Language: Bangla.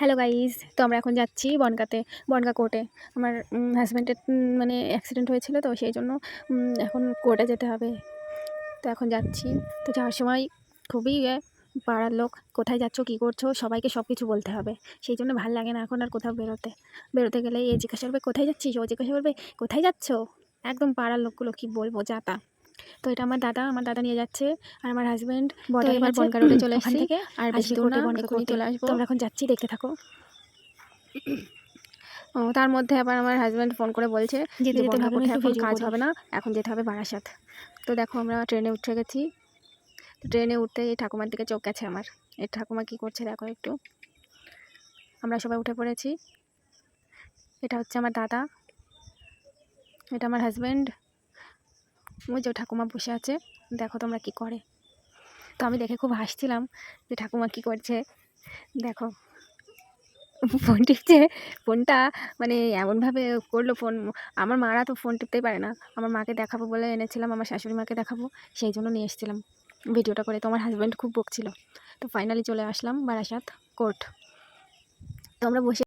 হ্যালো গাইজ তো আমরা এখন যাচ্ছি বনগাতে, বনগা কোর্টে আমার হাজব্যান্ডের মানে অ্যাক্সিডেন্ট হয়েছিল তো সেই জন্য এখন কোর্টে যেতে হবে। তো এখন যাচ্ছি। তো যাওয়ার সময় খুবই পাড়ার লোক, কোথায় যাচ্ছ, কী করছ, সবাইকে সব কিছু বলতে হবে। সেই জন্য ভালো লাগে না এখন আর কোথাও বেরোতে। বেরোতে গেলে এ জিজ্ঞাসা করবে, কোথায় যাচ্ছিস? ও জিজ্ঞাসা করবে, কোথায় যাচ্ছ? একদম পাড়ার লোকগুলো কী বলব যাতা তো এটা আমার দাদা আমার দাদা নিয়ে যাচ্ছে আর আমার হাজব্যান্ড বর্ডারে এবার বনগা রোডে চলে এসেছি। থেকে আর বেশি দূর না এক্ষুনি চলে আসব। আমরা এখন যাচ্ছি দেখতে থাকো। ও তার মধ্যে আবার আমার হাজব্যান্ড ফোন করে বলছে যে বনগা একটু এখন কাজ হবে না এখন যেতে হবে বারাসাত। তো দেখো আমরা ট্রেনে উঠে গেছি। ট্রেনে উঠতে এই ঠাকুমার দিকে চোখ গেছে আমার। এই ঠাকুমা কী করছে দেখো একটু। আমরা সবাই উঠে পড়েছি। এটা হচ্ছে আমার দাদা। এটা আমার হাজব্যান্ড ওই যে ঠাকুমা বসে আছে, দেখো তোমরা কি করে। তো আমি দেখে খুব হাসছিলাম যে ঠাকুমা কি করছে। দেখো, ফোন টিপছে, ফোনটা মানে এমনভাবে করল ফোন, আমার মারা তো ফোন টিপতেই পারে না। আমার মাকে দেখাবো বলে এনেছিলাম, আমার শাশুড়ি মাকে দেখাবো, সেই জন্য নিয়ে এসেছিলাম। ভিডিওটা করে তো আমার হাজব্যান্ড খুব বকছিল। তো ফাইনালি চলে আসলাম বারাসাত কোর্ট তো আমরা বসে